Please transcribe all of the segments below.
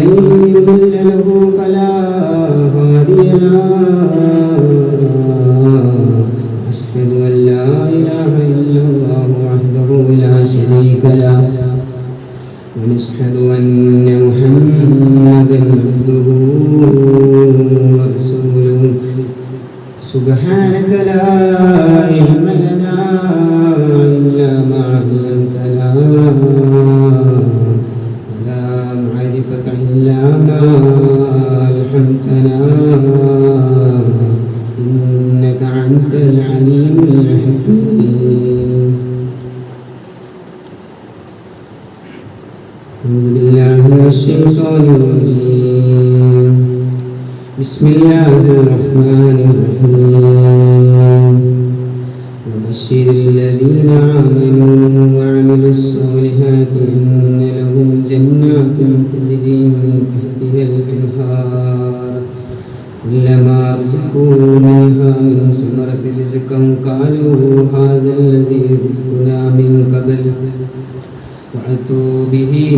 Amén.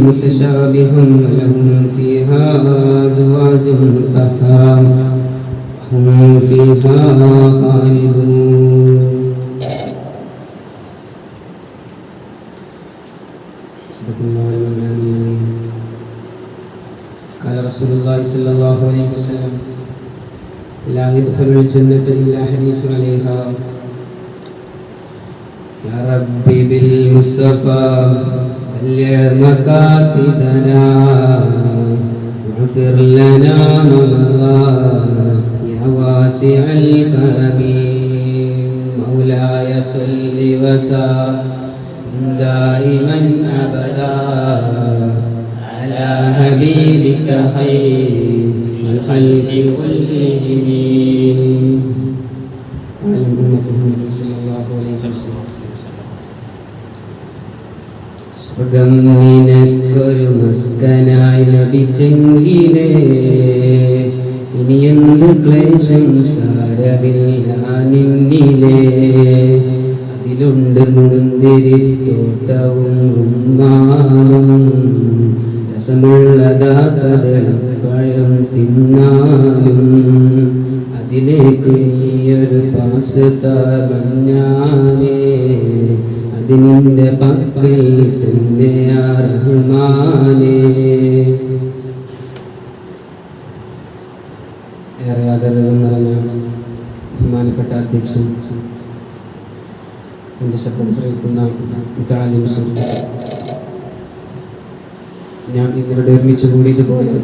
به متشابها ولهم فيها أزواج مطهرة هم فيها خالدون. صدق قال رسول الله صلى الله عليه وسلم لا يدخل الجنة إلا عليها. يا ربي بالمصطفى. بلغ مقاصدنا واغفر لنا ما مضى يا واسع الكرم. مولاي صل وسلم دائما أبدا على حبيبك خير الخلق كلهم أمة محمد صلى الله عليه وسلم. സ്വർഗം നിനക്കൊരു മസ്കനായി ലഭിച്ചെങ്കിലേ. ഇനി എന്ത് ക്ലേശം സാരമില്ല നിന്നിലേ അതിലുണ്ട് മുന്തിരിത്തോട്ടവും ഉമ്മാനും. രസമുള്ളതാ കദളിപ്പഴം തിന്നാലും അതിലേക്ക് നീയൊരു പാസ് തറഞ്ഞാനേ അതിനിന്റെ പക്കൽ തന്നെ റഹ്മാനേ ഏറെ ആദരവ് നിറഞ്ഞ ബഹുമാനപ്പെട്ട അധ്യക്ഷൻ എന്റെ ശബ്ദം ശ്രമിക്കുന്ന സുഹൃത്ത് ഞാൻ നിങ്ങളുടെ ഒരുമിച്ച് കൂടിയതുപോലെ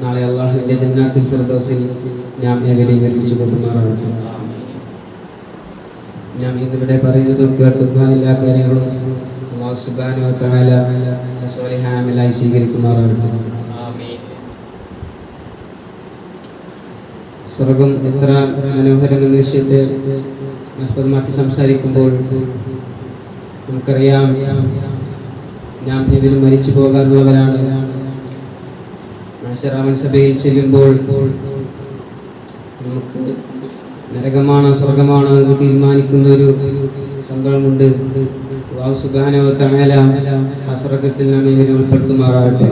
നാളെ അള്ളാഹുവിന്റെ ജന്നാത്തിൽ ഫിർദോസിൽ ഞാൻ ഏവരെയും ഒരുമിച്ച് കൊണ്ടുമാറാണ് ഞാൻ ഇന്നിവിടെ പറയുന്നതും കേൾക്കുക എല്ലാ കാര്യങ്ങളും അള്ളാഹു വ തആല സ്വലിഹാമലായി സ്വീകരിക്കുമാറാകട്ടെ. സ്വർഗം എത്ര മനോഹരമെന്ന വിഷയത്തെ ആസ്പദമാക്കി സംസാരിക്കുമ്പോൾ നമുക്കറിയാം ഞാൻ ഇതിൽ മരിച്ചു പോകാനുള്ളവരാണ് മനുഷ്യരാമൻ സഭയിൽ ചെല്ലുമ്പോൾ നമുക്ക് നരകമാണോ സ്വർഗമാണോ എന്ന് തീരുമാനിക്കുന്ന ഒരു സംഭവമുണ്ട് സുഖാനവത്തമേല ആ സ്വർഗത്തിൽ നാം ഇതിനെ ഉൾപ്പെടുത്തുമാറാകട്ടെ.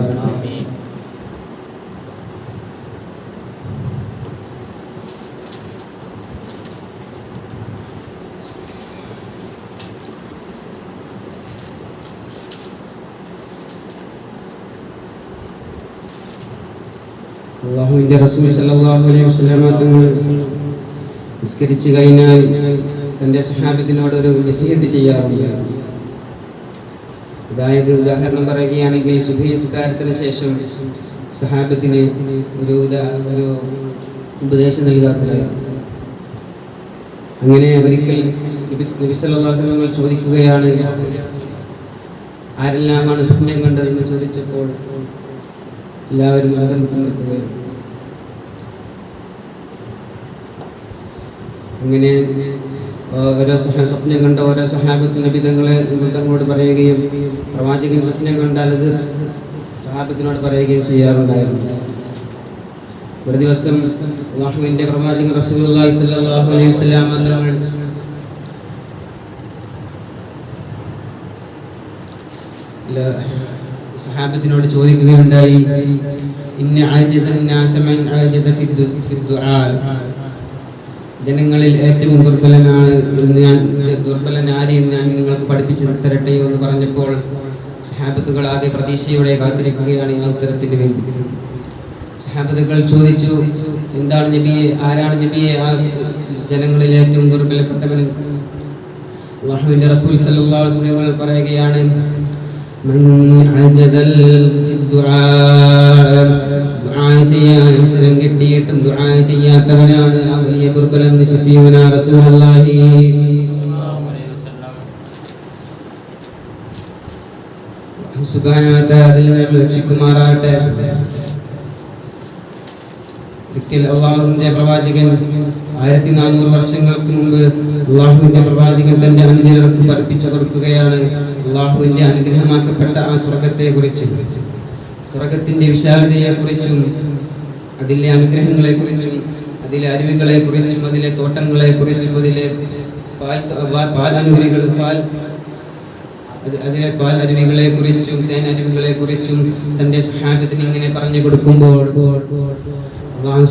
അള്ളാഹുവിന്റെ റസൂൽ സല്ലല്ലാഹു അലൈഹി വസല്ലമ തങ്ങൾ നിസ്കരിച്ചു കഴിഞ്ഞാൽ തന്റെ സുഹാബിത്തിനോട് ഒരു നസീഹത്ത് ചെയ്യാറില്ല അതായത് ഉദാഹരണം പറയുകയാണെങ്കിൽ സുബഹി നിസ്കാരത്തിന് ശേഷം സഹാബത്തിന് ഒരു ഒരു ഉപദേശം നൽകാറില്ല അങ്ങനെ ഒരിക്കൽ നബി നബി അലൈഹി വസല്ലം ചോദിക്കുകയാണ് ആരെല്ലാമാണ് സ്വപ്നം കണ്ടതെന്ന് ചോദിച്ചപ്പോൾ എല്ലാവരും ആദം നിൽക്കുകയാണ് അങ്ങനെ ഓരോ സ്വപ്നം കണ്ട ഓരോ സഹാബത്ത് നബിതങ്ങളെ തങ്ങളോട് പറയുകയും പ്രവാചകൻ സ്വപ്നം കണ്ടാൽ അത് സഹാബത്തിനോട് പറയുകയും ചെയ്യാറുണ്ടായിരുന്നു. ഒരു ദിവസം ലാഹുവിന്റെ പ്രവാചകൻ റസൂലുള്ളാഹി സ്വല്ലല്ലാഹു അലൈഹി വസല്ലം തങ്ങൾ സഹാബത്തിനോട് ചോദിക്കുകയുണ്ടായി ഇന്ന ആജിസൻ നാസമൻ ആജിസ ഫിദ്ദു ദു- ഫി ദുആ. ജനങ്ങളിൽ ഏറ്റവും ദുർബലനാണ് എന്ന് ഞാൻ ദുർബലനാരി എന്ന് ഞാൻ നിങ്ങൾക്ക് പഠിപ്പിച്ചു തരട്ടെ എന്ന് പറഞ്ഞപ്പോൾ സഹാബത്തുകൾ ആകെ പ്രതീക്ഷയോടെ കാത്തിരിക്കുകയാണ് ആ ഉത്തരത്തിന് വേണ്ടി സഹാബത്തുകൾ ചോദിച്ചു എന്താണ് നബിയെ? ആരാണ് നബിയെ ആ ജനങ്ങളിൽ ഏറ്റവും ദുർബലപ്പെട്ടവൻ? അള്ളാഹുവിന്റെ റസൂൽ വസല്ലം പറയുകയാണ് ദുആ ചെയ്യാൻ അവസരം കിട്ടിയിട്ടും ദുആ ചെയ്യാത്തവനാണ് ആ വലിയ ദുർബലം ശഫീഉന റസൂലുള്ളാഹി. തആല അതിൽ നമ്മൾ രക്ഷിക്കുമാറാകട്ടെ. ഒരിക്കൽ അള്ളാഹുവിന്റെ പ്രവാചകൻ ആയിരത്തി നാനൂറ് വർഷങ്ങൾക്ക് മുമ്പ് അള്ളാഹുവിന്റെ പ്രവാചകൻ തന്റെ അനുചരർക്ക് പഠിപ്പിച്ചു കൊടുക്കുകയാണ്. അള്ളാഹുവിന്റെ അനുഗ്രഹമാക്കപ്പെട്ട ആ സ്വർഗത്തെ കുറിച്ചും സ്വർഗത്തിന്റെ വിശാലതയെക്കുറിച്ചും അതിലെ അനുഗ്രഹങ്ങളെക്കുറിച്ചും അതിലെ അരുവികളെ കുറിച്ചും അതിലെ തോട്ടങ്ങളെക്കുറിച്ചും അതിലെ പാൽ പാൽ അനുഗ്രഹികൾ പാൽ അതിലെ പാൽ അരുവികളെ കുറിച്ചും തേൻ അരുവികളെ കുറിച്ചും തന്റെ സഹാജത്തിന് ഇങ്ങനെ പറഞ്ഞു കൊടുക്കുമ്പോൾ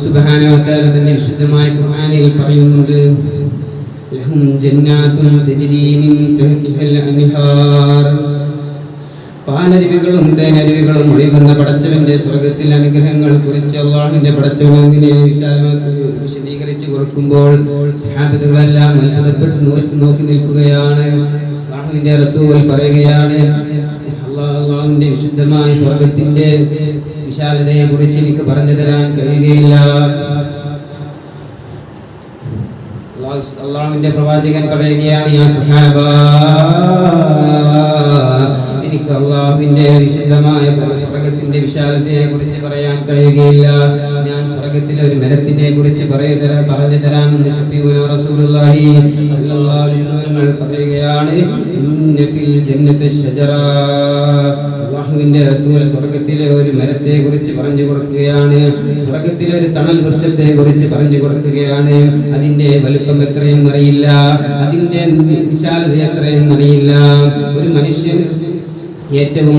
സുബ്ഹാനഹു വ തആല തന്റെ വിശുദ്ധമായ ഖുർആനിൽ പറയുന്നുണ്ട് ജന്നാത്തും പാലരുവികളും തേനരുവികളും ഒഴുകുന്ന പടച്ചവന്റെ സ്വർഗത്തിൽ അനുഗ്രഹങ്ങൾ കുറിച്ച് അള്ളാഹുവിന്റെ പടച്ചവൻ അങ്ങനെ വിശദീകരിച്ചു കൊടുക്കുമ്പോൾ സ്ഥാപിതകളെല്ലാം അത്ഭുതപ്പെട്ട് നോക്കി നോക്കി നിൽക്കുകയാണ്. അള്ളാഹുവിന്റെ റസൂൽ പറയുകയാണ് അള്ളാഹ് അള്ളാഹുവിന്റെ വിശുദ്ധമായ സ്വർഗത്തിന്റെ വിശാലതയെ കുറിച്ച് എനിക്ക് പറഞ്ഞു തരാൻ കഴിയുകയില്ല. അള്ളാഹുവിന്റെ പ്രവാചകൻ പറയുകയാണ് യാ സുഹാബ എനിക്ക് അള്ളാഹുവിന്റെ വിശുദ്ധമായ സ്വർഗത്തിന്റെ വിശാലതയെ കുറിച്ച് പറയാൻ കഴിയുകയില്ല. ഞാൻ സ്വർഗത്തിലെ ഒരു മരത്തിനെ കുറിച്ച് പറയു പറഞ്ഞു തരാമെന്ന് അലൈഹി വസല്ലം പറയുകയാണ് ഇന്ന ഫിൽ ജന്നത്തി അള്ളാഹുവിന്റെ റസൂൽ സ്വർഗത്തിലെ ഒരു മരത്തെ കുറിച്ച് പറഞ്ഞു കൊടുക്കുകയാണ് സ്വർഗത്തിലെ ഒരു തണൽ വൃക്ഷത്തെ കുറിച്ച് പറഞ്ഞു കൊടുക്കുകയാണ്. അതിന്റെ വലുപ്പം എത്രയെന്നറിയില്ല അതിന്റെ വിശാലത എത്രയെന്നറിയില്ല. ഒരു മനുഷ്യൻ ഏറ്റവും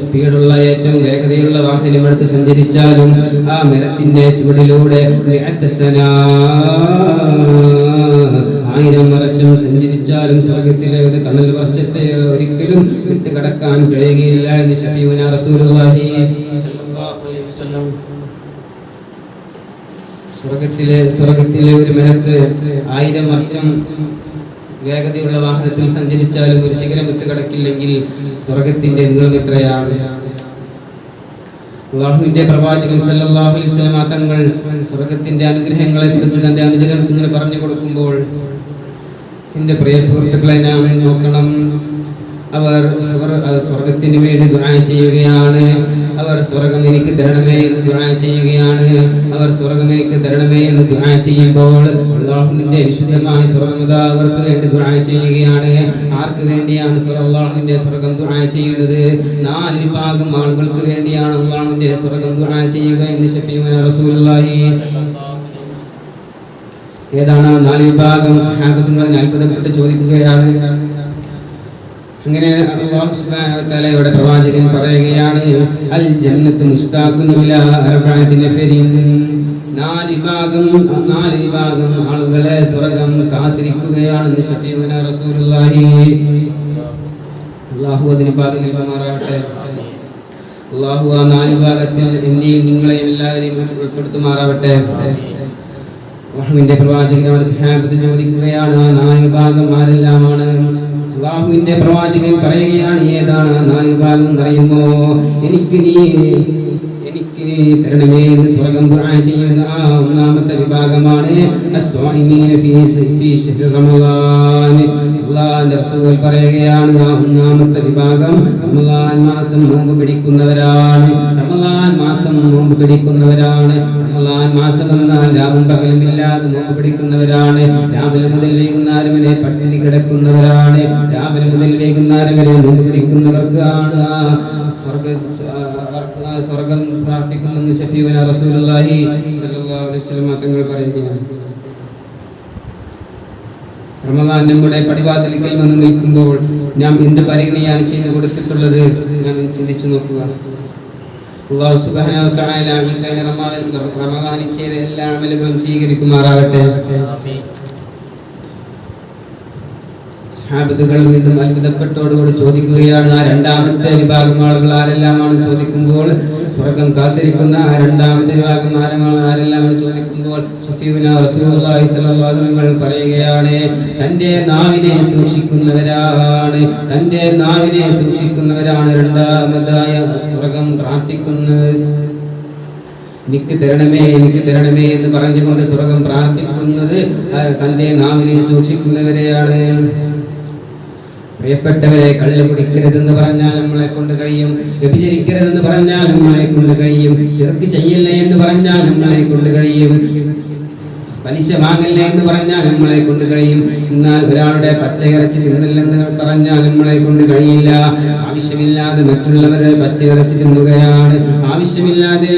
സ്പീഡുള്ള ഏറ്റവും വേഗതയുള്ള വാഹനം എടുത്ത് സഞ്ചരിച്ചാലും ആ മരത്തിന്റെ ചുവടിലൂടെ ആയിരം വർഷം സഞ്ചരിച്ചാലും സ്വർഗത്തിലെ ഒരു തണൽ വർഷത്തെ ഒരിക്കലും വിട്ടുകടക്കാൻ കഴിയുകയില്ല എന്ന് വസല്ലം. സ്വർഗത്തിലെ സ്വർഗത്തിലെ ഒരു മരത്ത് ആയിരം വർഷം വേഗതയുള്ള വാഹനത്തിൽ സഞ്ചരിച്ചാലും ഒരു ശിഖരം വിട്ടുകിടക്കില്ലെങ്കിൽ സ്വർഗത്തിന്റെ നീളം എത്രയാണ്? അള്ളാഹുവിന്റെ പ്രവാചകൻ സല്ലല്ലാഹു അലൈഹി വസല്ലം തങ്ങൾ സ്വർഗത്തിന്റെ അനുഗ്രഹങ്ങളെ കുറിച്ച് തന്റെ അനുചരർക്ക് ഇങ്ങനെ പറഞ്ഞു കൊടുക്കുമ്പോൾ എന്റെ പ്രിയ സുഹൃത്തുക്കളെ ഞാൻ നോക്കണം. അവർ അവർ സ്വർഗത്തിന് വേണ്ടി ദുആ ചെയ്യുകയാണ്. അവർ സ്വർഗം എനിക്ക് തരണമേ എന്ന് ദുആ ചെയ്യുകയാണ്. അവർ സ്വർഗം എനിക്ക് തരണമേ എന്ന് ദുആ ചെയ്യുമ്പോൾ അള്ളാഹുവിന്റെ വിശുദ്ധമായ സ്വർഗം അവർക്ക് വേണ്ടി ദുആ ചെയ്യുകയാണ്. ആർക്ക് വേണ്ടിയാണ് അള്ളാഹുവിന്റെ സ്വർഗം ദുആ ചെയ്യുന്നത്? നാല് വിഭാഗം ആളുകൾക്ക് വേണ്ടിയാണ് അള്ളാഹുവിന്റെ സ്വർഗം ദുആ ചെയ്യുക എന്ന് ഷഫീഉന റസൂലുള്ളാഹി ഏതാണ് നാല് വിഭാഗം? സഹാബത്തുകൾ അത്ഭുതപ്പെട്ട് ചോദിക്കുകയാണ്. അങ്ങനെ അല്ലാഹു സുബ്ഹാനഹു വ തആല ഇവിടെ പ്രവാചകൻ പറയുകയാണ് അൽ ജന്നത്ത് മുസ്താഖുൻ ഇലാ അർബഅതി നഫരിൻ. നാല് വിഭാഗം നാല് വിഭാഗം ആളുകളെ സ്വർഗം കാത്തിരിക്കുകയാണെന്ന് ഷഫീഉന റസൂലുള്ളാഹി. അള്ളാഹു അതിന് ഭാഗം നൽകുമാറാകട്ടെ. അള്ളാഹു ആ നാല് വിഭാഗത്തിൽ എന്നെയും നിങ്ങളെയും എല്ലാവരെയും ഉൾപ്പെടുത്തുമാറാവട്ടെ. അള്ളാഹുവിന്റെ പ്രവാചകനോട് സഹാബത്ത് ചോദിക്കുകയാണ് ആ നാല് വിഭാഗം ആരെല്ലാമാണ്? അള്ളാഹുവിന്റെ പ്രവാചകൻ പറയുകയാണ് ഏതാണ് ആ നാല് വിഭാഗം എന്നറിയുമോ എനിക്ക് നീ തരണമേ എന്ന് സ്വർഗം ദുആ ചെയ്യുന്ന ആ ഒന്നാമത്തെ വിഭാഗമാണ് അല്ലാഹുവിന്റെ റസൂൽ പറയുകയാണ് ആ ഒന്നാമത്തെ വിഭാഗം റമളാൻ മാസം നോമ്പ് പിടിക്കുന്നവരാണ്. റമളാൻ മാസം നോമ്പ് പിടിക്കുന്നവരാണ്. റമളാൻ മാസം എന്നാൽ രാവും പകലും ഇല്ലാതെ നോമ്പ് പിടിക്കുന്നവരാണ്. രാവിലെ മുതൽ വൈകുന്നേരം വരെ പട്ടിണി കിടക്കുന്നവരാണ്. രാവിലെ മുതൽ വൈകുന്നേരം വരെ നോമ്പ് പിടിക്കുന്നവർക്കാണ് ആ സ്വർഗ ആ സ്വർഗം പ്രാർത്ഥിക്കുമെന്ന് ഷഫീവന റസൂലുള്ളാഹി അലൈഹി വസല്ലം തങ്ങൾ പറയുകയാണ്. റമദാൻ നമ്മുടെ പടിവാതിലിക്കൽ വന്ന് നിൽക്കുമ്പോൾ ഞാൻ എന്ത് പരിഗണനയാണ് ചെയ്തു കൊടുത്തിട്ടുള്ളത് ഞാൻ ചിന്തിച്ചു നോക്കുക അള്ളാഹു സുബ്ഹാനഹു ഈ റമദാനിൽ എല്ലാ അമലുകളും സ്വീകരിക്കുമാറാവട്ടെ സഹാബത്തുകൾ വീണ്ടും അത്ഭുതപ്പെട്ടോടുകൂടി ചോദിക്കുകയാണ്. ആ രണ്ടാമത്തെ വിഭാഗം ആളുകൾ ആരെല്ലാമാണ് ചോദിക്കുമ്പോൾ? സ്വർഗം കാത്തിരിക്കുന്ന ആ രണ്ടാമത്തെ വിഭാഗം ആരമാണ് ആരെല്ലാമാണ് ചോദിക്കുമ്പോൾ? സഫീബിന പറയുകയാണ് തന്റെ നാവിനെ സൂക്ഷിക്കുന്നവരാണ്. തന്റെ നാവിനെ സൂക്ഷിക്കുന്നവരാണ് രണ്ടാമതായ സ്വർഗം പ്രാർത്ഥിക്കുന്നത്. എനിക്ക് തരണമേ എനിക്ക് തരണമേ എന്ന് പറഞ്ഞുകൊണ്ട് സ്വർഗം പ്രാർത്ഥിക്കുന്നത് തന്റെ നാവിനെ സൂക്ഷിക്കുന്നവരെയാണ്. പ്രിയപ്പെട്ടവരെ കള്ള് കുടിക്കരുതെന്ന് പറഞ്ഞാൽ നമ്മളെ കൊണ്ട് കഴിയും. വ്യഭിചരിക്കരുതെന്ന് പറഞ്ഞാൽ നമ്മളെ കൊണ്ട് കഴിയും. ചെറുക്ക് ചെയ്യില്ല എന്ന് പറഞ്ഞാൽ നമ്മളെ കൊണ്ട് കഴിയും. പലിശ വാങ്ങില്ല എന്ന് പറഞ്ഞാൽ നമ്മളെ കൊണ്ട് കഴിയും. എന്നാൽ ഒരാളുടെ പച്ചയിറച്ചി തിന്നില്ലെന്ന് പറഞ്ഞാൽ നമ്മളെ കൊണ്ട് കഴിയില്ല. ആവശ്യമില്ലാതെ മറ്റുള്ളവരെ പച്ചയിറച്ചി തിന്നുകയാണ്. ആവശ്യമില്ലാതെ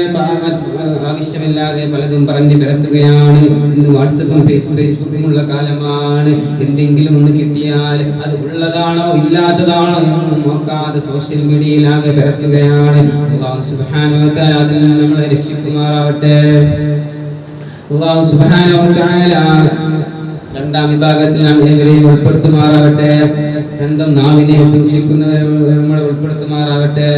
ആവശ്യമില്ലാതെ പലതും പറഞ്ഞു പിറത്തുകയാണ് ഇന്ന് വാട്സപ്പും ഫേസ്ബുക്കും ഉള്ള കാലമാണ്. എന്തെങ്കിലും ഒന്ന് കിട്ടിയാൽ അത് ഉള്ളതാണോ ഇല്ലാത്തതാണോ എന്ന് നോക്കാതെ സോഷ്യൽ മീഡിയയിലാകെ പിറത്തുകയാണ് നമ്മളെ രക്ഷിക്കുമാറാവട്ടെ. അള്ളാഹു തആല രണ്ടാം വിഭാഗത്തിൽ നാം ഏവരെയും ഉൾപ്പെടുത്തുമാറാവട്ടെ രണ്ടും നാവിനെ സൂക്ഷിക്കുന്നവരെ നമ്മളെ ഉൾപ്പെടുത്തുമാറാവട്ടെ.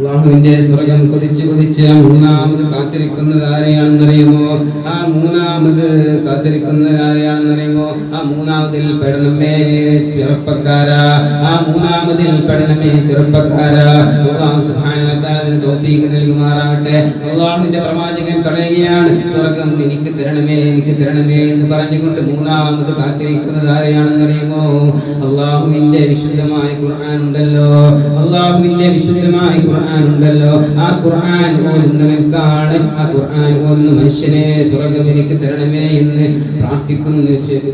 അള്ളാഹുവിന്റെ സ്വർഗം കൊതിച്ച് കൊതിച്ച് മൂന്നാമത് കാത്തിരിക്കുന്നത് ആരെയാണെന്നറിയുമോ? ആ മൂന്നാമത് കാത്തിരിക്കുന്നത് ആരെയാണെന്നറിയുമോ? ആ മൂന്നാമതിൽ പെടണമേ ചെറുപ്പക്കാരാ. ആ മൂന്നാമതിൽ പെടണമേ ചെറുപ്പക്കാരാ. അള്ളാഹു അതിന് തൗഫീഖ് നൽകുമാറാവട്ടെ അള്ളാഹുവിന്റെ പ്രവാചകൻ പറയുകയാണ് സ്വർഗം എനിക്ക് തരണമേ എനിക്ക് തരണമേ എന്ന് പറഞ്ഞുകൊണ്ട് മൂന്നാമത് കാത്തിരിക്കുന്നത് ആരെയാണെന്നറിയുമോ? അള്ളാഹുവിന്റെ വിശുദ്ധമായ ഖുർആൻ ഉണ്ടല്ലോ. അള്ളാഹുവിന്റെ വിശുദ്ധമായ ഖുർആൻ ഉണ്ടല്ലോ. ആ ഖുർആൻ ഓതുന്നവൻക്കാണ് ആ ഖുർആൻ ഓതുന്ന മനുഷ്യനെ സ്വർഗം എനിക്ക് തരണമേ എന്ന് പ്രാർത്ഥിക്കുന്നു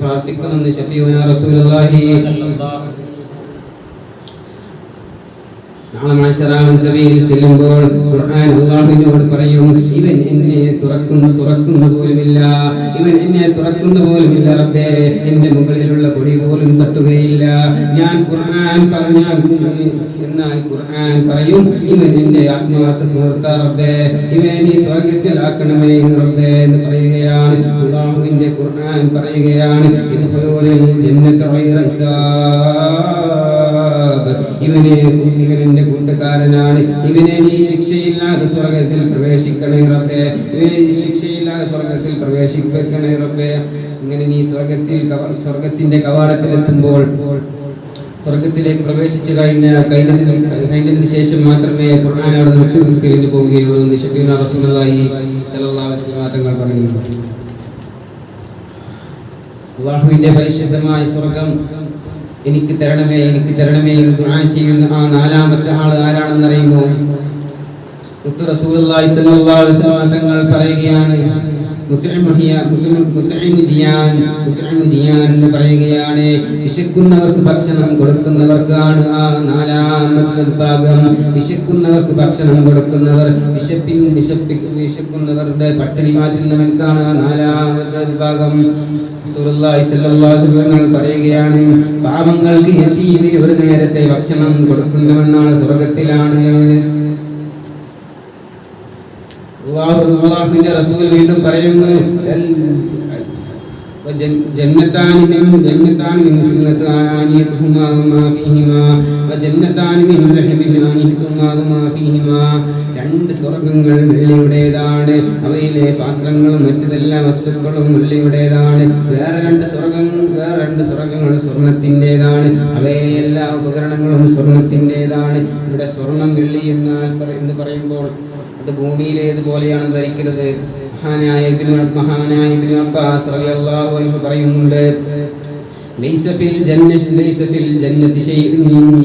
പ്രാർത്ഥിക്കുമെന്ന് ഷഫീന റസൂലുള്ളാഹി. സഭയിൽ ചെല്ലുമ്പോൾ ഖുർആൻ അള്ളാഹുവിനോട് പറയും ഇവൻ എന്നെ തുറക്കുന്നു തുറക്കുന്നു പോലുമില്ല. ഇവൻ എന്നെ തുറക്കുന്നു പോലുമില്ല റബ്ബേ. എന്റെ മുകളിലുള്ള പൊടി പോലും തട്ടുകയില്ല. ഞാൻ ഖുർആൻ പറഞ്ഞാൽ എന്നാൽ ഖുർആൻ പറയും ഇവൻ എന്റെ ആത്മാർത്ഥ സുഹൃത്ത റബ്ബേ. ഇവനെ നീ സ്വർഗത്തിൽ ആക്കണമേ എന്ന് റബ്ബേ എന്ന് പറയുകയാണ്. അള്ളാഹുവിന്റെ ഖുർആൻ പറയുകയാണ് ഇത് ജന്നത്ത് ഹിസാബ് ഇവനെ ഇവൻ കൂട്ടുകാരനാണ്. ഇവനെ നീ ശിക്ഷയില്ലാതെ സ്വർഗത്തിൽ പ്രവേശിക്കണേ റബ്ബേ. ഇവനെ ശിക്ഷയില്ലാതെ സ്വർഗത്തിൽ പ്രവേശിപ്പിക്കണേ റബ്ബേ. ഇങ്ങനെ നീ സ്വർഗത്തിൽ സ്വർഗത്തിന്റെ കവാടത്തിൽ എത്തുമ്പോൾ സ്വർഗത്തിലേക്ക് പ്രവേശിച്ചു കഴിഞ്ഞ കഴിഞ്ഞതിന് കഴിഞ്ഞതിന് ശേഷം മാത്രമേ ഖുർആൻ അവിടെ നിന്ന് പോവുകയുള്ളൂ ഷഫീന റസൂലുള്ളാഹി സല്ലല്ലാഹു അലൈഹി വസല്ലം പറയുന്നു അള്ളാഹുവിന്റെ പരിശുദ്ധമായ സ്വർഗം എനിക്ക് തരണമേ എനിക്ക് തരണമേ എന്ന് ദുആ ചെയ്യുന്ന ആ നാലാമത്തെ ആൾ ആരാണെന്ന് അറിയുമോ മുത്തു റസൂലുള്ളാഹി സ്വല്ലല്ലാഹു അലൈഹി വസല്ലം തങ്ങൾ പറയുകയാണ് എന്ന് പറയുകയാണ്. വിശക്കുന്നവർക്ക് ഭക്ഷണം കൊടുക്കുന്നവർക്കാണ് ആ നാലാമത്തെ വിഭാഗം. വിശക്കുന്നവർക്ക് ഭക്ഷണം കൊടുക്കുന്നവർ വിശപ്പിൻ വിശപ്പി വിശക്കുന്നവരുടെ പട്ടിണി മാറ്റുന്നവൻക്കാണ് ആ നാലാമത്തെ വിഭാഗം. വസല്ലം പറയുകയാണ് പാപങ്ങൾക്ക് യതീമിന് ഒരു നേരത്തെ ഭക്ഷണം കൊടുക്കുന്നവനാണ് സ്വർഗത്തിലാണ്. അല്ലാഹു അള്ളാഹുവിന്റെ റസൂൽ വീണ്ടും പറയുന്നു "അൽ- وجن- جنتان من جنتان من فضة آنيتهما وما فيهما وجنتان من لحم آنيتهما وما فيهما രണ്ട് സ്വർഗങ്ങൾ വെള്ളിയുടേതാണ് അവയിലെ പാത്രങ്ങളും മറ്റതെല്ലാ വസ്തുക്കളും വെള്ളിയുടേതാണ് വേറെ രണ്ട് സ്വർഗം വേറെ രണ്ട് സ്വർഗങ്ങൾ സ്വർണത്തിൻ്റെതാണ് അവയിലെ എല്ലാ ഉപകരണങ്ങളും സ്വർണത്തിൻ്റെതാണ് ഇവിടെ സ്വർണം വെള്ളി എന്നാൽ പറ- എന്ന് പറയുമ്പോൾ അത് ഭൂമിയിലേതുപോലെയാണ് ധരിക്കുന്നത് മഹാനായ ഇബ്നു മഹാനായ ഇബ്നു അബ്ബാസ് റളിയല്ലാഹു അൻഹു പറയുന്നുണ്ട് ليس في الجنة ليس في الجنة شيء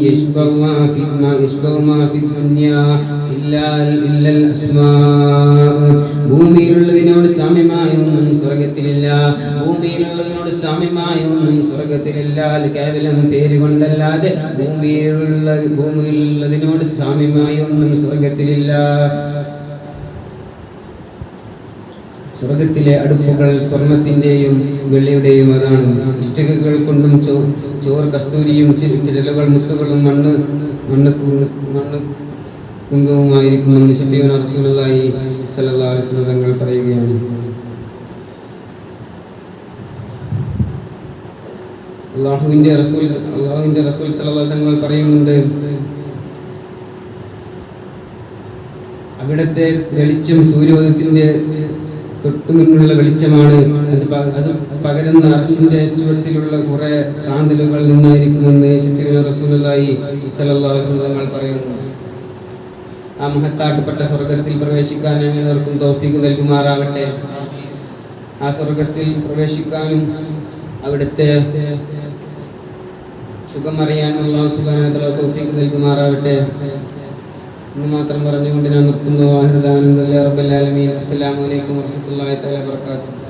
يشبه ما في ما يشبه ما في الدنيا إلا إلا الأسماء ഭൂമിയിലുള്ളതിനോട് സാമ്യമായൊന്നും സ്വർഗത്തിലില്ല ഭൂമിയിലുള്ളതിനോട് സാമ്യമായൊന്നും സ്വർഗത്തിലില്ല അത് കേവലം പേര് കൊണ്ടല്ലാതെ ഭൂമിയിലുള്ള ഭൂമിയിലുള്ളതിനോട് സാമ്യമായൊന്നും സ്വർഗത്തിലില്ല സ്വർഗത്തിലെ അടുപ്പുകൾ സ്വർണത്തിന്റെയും വെള്ളിയുടെയും അതാണ്. ഇഷ്ടികകൾ കൊണ്ടും ചോ ചോർ കസ്തൂരിയും ചിരലുകൾ മുത്തുകളും മണ്ണ് മണ്ണ് മണ്ണ് കുങ്കുമമായിരിക്കുമെന്ന് ഷഫീൻ വസല്ലം തങ്ങൾ പറയുകയാണ്. അള്ളാഹുവിന്റെ റസൂൽ അള്ളാഹുവിന്റെ റസൂൽ സല്ലല്ലാഹു തങ്ങൾ പറയുന്നുണ്ട് അവിടുത്തെ വെളിച്ചം തൊട്ടുമുന്നുള്ള വെളിച്ചമാണ്. അത് അത് പകരുന്ന അർഷിന്റെ ചുവട്ടിലുള്ള കുറെ കാന്തലുകൾ നിന്നായിരിക്കുമെന്ന് ഷഫീഖ് റസൂലായി വസല്ലം പറയുന്നു. ആ മഹത്താക്കപ്പെട്ട സ്വർഗത്തിൽ പ്രവേശിക്കാൻ ഞങ്ങൾക്കും തോഫിക്ക് നൽകുമാറാകട്ടെ. ആ സ്വർഗത്തിൽ പ്രവേശിക്കാനും അവിടുത്തെ സുഖമറിയാനുള്ള സുഖാനത്തിലുള്ള തോഫിക്ക് നൽകുമാറാകട്ടെ. എന്ന് മാത്രം പറഞ്ഞുകൊണ്ട് ഞാൻ നിർത്തുന്നു. വാഹിദാനന്ദ റബ്ബൽ ആലമീൻ. അസ്സലാമു അലൈക്കും വറഹ്മത്തുള്ളാഹി തആല വബറകാതുഹു